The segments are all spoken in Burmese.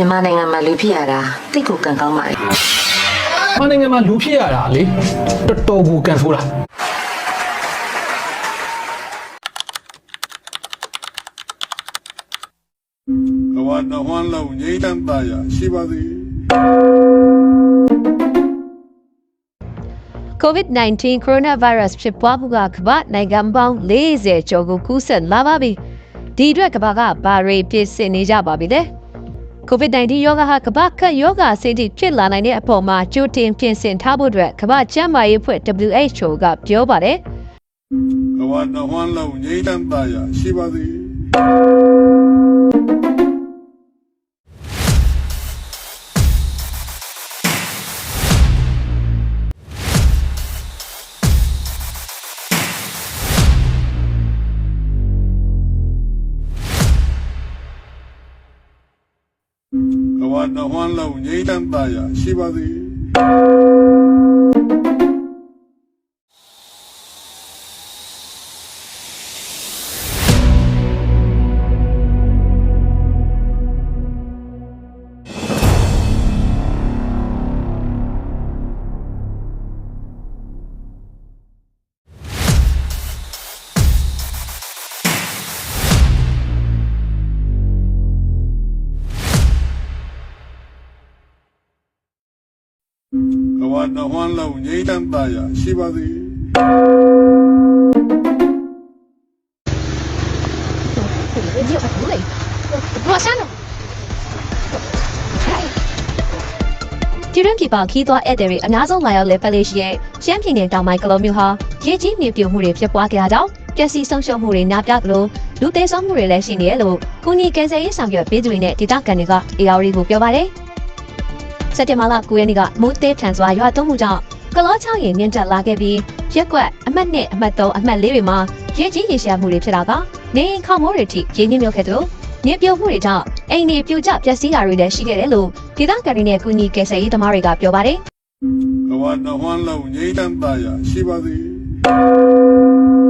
မြန်မာနိုင်ငံမှာလူဖြစ်ရတာတိတ်ကိုကံကောင်းပါလေ။မနိုင်ငံမှာလူဖြစ်ရတာလေတော်တော်ကိုကန်ဆိုးတာကဘာတဝမ်းလုံးငြိမ်းချမ်းသာရရှိပါစေ COVID-19 coronavirus ဖြစ်ပွားမှုကကမ္ဘာနိုင်ငံပေါင်း40ကျော်ကိုကူးစက်လာပါပြီ။ဒီအတွက်ကမ္ဘာကဘာတွေဖြစ်စင်နေကြပါပြီလဲ။ COVID-19 ရောဂါဟာကမ္ဘာကပ်ရောဂါအဆင့်ထိဖြစ်လာနိုင်တဲ့အပေါ်မှာကြိုတင်ပြင်ဆင်ထားဖို့အတွက်ကမ္ဘာ့ကျန်းမာရေးအဖွဲ့ WHO ကပြောပါတယ်ကဘာတဝမ်းလုံးငြိမ်းချမ်းသာရရှိပါစေ ဝမ်းလုံးငြိမ်းချမ်းသာရရှိပါစေ ကဘာတဝမ်းလုံးငြိမ်းချမ်းသာရရှိပါစေဒီရင်ပြပခီးသွားဧည့်သည်တွေအများဆုံးလာရောက်လဲပတ်လေးရှိရဲ့ရှမ်းပြည်နယ်တောင်ပိုင်းကလောမျိုးဟာရေကြီးမြေပြိုမှုတွေဖြစ်ပွားခဲ့တာကြောင့်ပျက်စီးဆုံးရှုံးမှုတွေများပြားသလိုလူသေးဆုံးမှုတွေလည်းရှိနေတယ်လို့ကုညီကယ်ဆယ်ရေးဆောင်ရွက်ပေးသူတွေနဲ့ဒေသခံတွေက AR ကိုပြောပါတယ် စက်တင်ဘာလ9ရက်နေ့ကမိုးသေးထန်စွာရွာသွန်းမှုကြောင့်ကလောချောင်းရင်မြင့်တက်လာခဲ့ပြီးရက်ကွက်အမှတ်1အမှတ်3အမှတ်4တွေမှာရေကြီးရေရှားမှုတွေဖြစ်တာကနေအိမ်ခေါမိုးတွေထိရေမြင့်မြုပ်ခဲ့သလိုမြေပြိုမှုတွေကြောင့်အိမ်တွေပြိုကျပျက်စီးတာတွေလည်းရှိခဲ့တယ်လို့ဒေသခံတွေနဲ့ကုညီကယ်ဆယ်ရေးသမားတွေကပြောပါတယ်ကဘာတဝမ်းလုံးငြိမ်းချမ်းသာရရှိပါစေ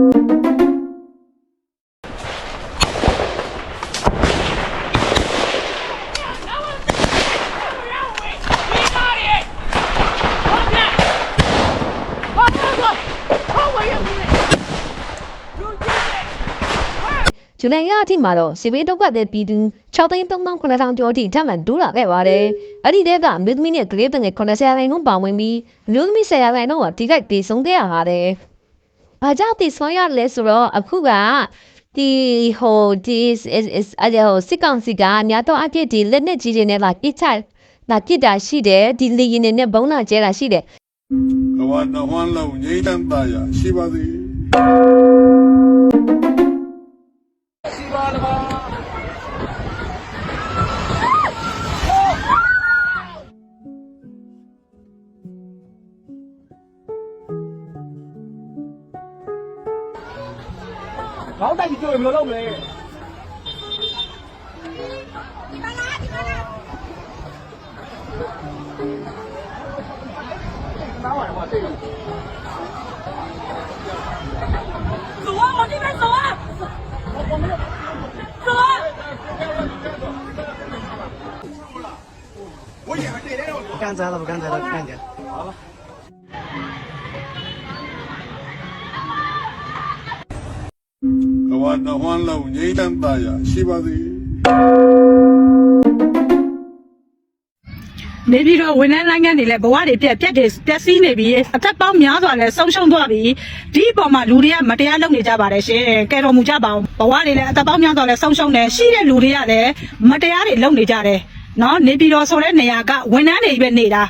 ဇူလိုင်လအထိမှာတော့စီဘေးဒုက္ခသည်ပြည်သူ6,300,900ကျော်အထိထပ်မံတိုးလာခဲ့ပါတယ်။အဲ့ဒီတဲကအမျိုးသမီးနဲ့ကလေးတွေ90ရာခိုင်နှုန်းပါဝင်ပြီးအမျိုးသမီး10ရာခိုင်နှုန်းကဒီကိုက်တည်ဆုံးခဲ့ရပါတယ်။ဘာကြောင့်တည်ဆုံးရလဲဆိုတော့အခုကဒီဟိုဒီ is is အဲ့ဒီဟိုစစ်ကောင်စီကအများတော့အဖြစ်ဒီလက်နဲ့ကြီးတွေနဲ့လာပြစ်ချလာပြစ်တာရှိတယ်ဒီလေရင်တွေနဲ့ဘုံလာကျဲတာရှိတယ်ကဘာတဝမ်းလုံးငြိမ်းချမ်းသာရရှိပါစေ။ ခေါင်းတိုက်ပြီးကြွေဘယ်လိုလုပ် 干摘了不干摘了，看见。 ကဘာတဝမ်းလုံးငြိမ်းချမ်းသာရရှိပါစေ နေပြီးတော့ဝန်ထမ်းနိုင်ငံတွေလည်းဘဝတွေပြက်ပြက်တွေပျက်စီးနေပြီအသက်ပေါင်းများစွာလည်းဆုံးရှုံးသွားပြီဒီအပေါ်မှာလူတွေကမတရားလုပ်နေကြပါတယ်ရှင်ကဲတော်မူကြပါအောင်ဘဝတွေလည်းအသက်ပေါင်းများစွာလည်းဆုံးရှုံးတယ်ရှိတဲ့လူတွေကလည်းမတရားတွေလုပ်နေကြတယ် နော်နေပြီးတော့ဆိုတဲ့နေရာကဝန်ထမ်းတွေပဲနေတာ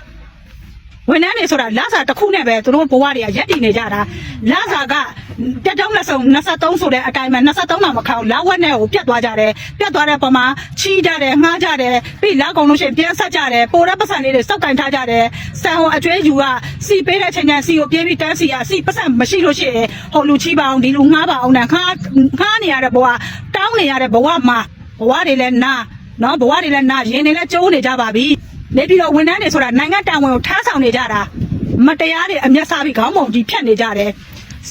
ဝန်ထမ်းတွေဆိုတာလစာတစ်ခုနဲ့ပဲသူတို့ဘဝတွေကရက်တည်နေကြတာလစာကတက်တောင်းလက်ဆောင်23ဆိုတဲ့အတိုင်းပဲ23မှမခေါလာဝက်နဲ့ကိုပြတ်သွားကြတယ်ပြတ်သွားတဲ့ပုံမှာချီးကြတယ်ငှားကြတယ်ပြီးလာကုန်လို့ရှိရင်ပြန်ဆက်ကြတယ်ပိုတဲ့ပတ်စံလေးတွေစောက်ကင်ထားကြတယ်ဆန်ဟိုအကျွဲယူကစီပေးတဲ့ချိန်ကျစီကိုပြေးပြီးတန်းစီကစီပတ်စံမရှိလို့ရှိရင်ဟိုလူချီးပါအောင်ဒီလူငှားပါအောင်နဲ့ငှားငှားနေရတဲ့ဘဝတောင်းနေရတဲ့ဘဝမှာဘဝတွေလည်းနာ နော်ဘဝတွေလည်းနာရင်တွေလည်းကျိုးနေကြပါပြီနေပြီးတော့ဝန်ထမ်းတွေဆိုတာနိုင်ငံတာဝန်ကိုထမ်းဆောင်နေကြတာမတရားတွေအမျက်စားပြီးခေါင်းပုံကြီးဖြတ်နေကြတယ်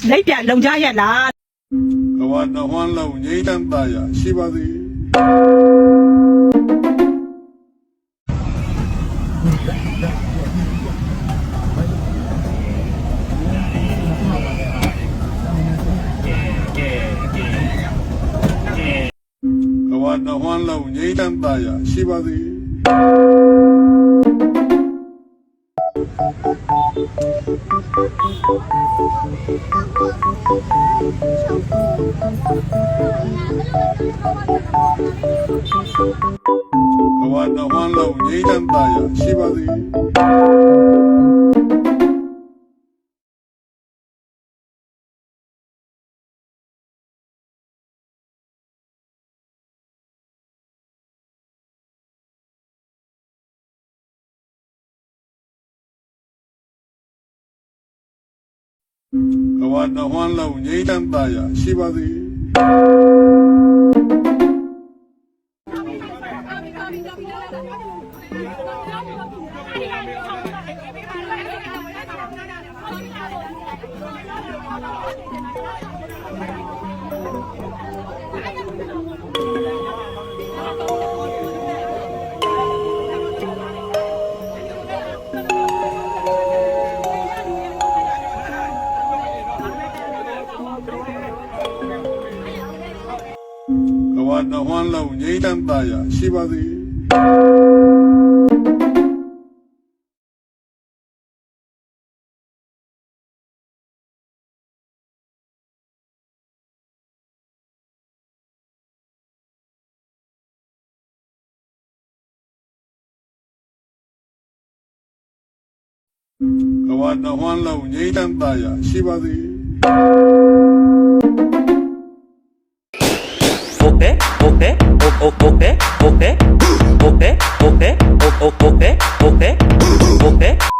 လက်ပြလုံကြရက်လားကဘာတဝမ်းလုံးငြိမ်းချမ်းသာရရှိပါစေ တဝမ်းလုံးငြိမ်းချမ်းသာယာရှိပါစေဘဝတဝမ်းလုံးငြိမ်းချမ်းသာယာရှိပါစေ ဘဝတဝမ်းလုံးငြိမ်းချမ်းသာယာရှိပါစေ ဝတဝမ်းလုံးငြိမ်းချမ်းသာယာရှိပါစေဘဝတဝမ်းလုံးငြိမ်းချမ်းသာယာရှိပါစေ ope ope ope ope ope ope ope ope ope ope ope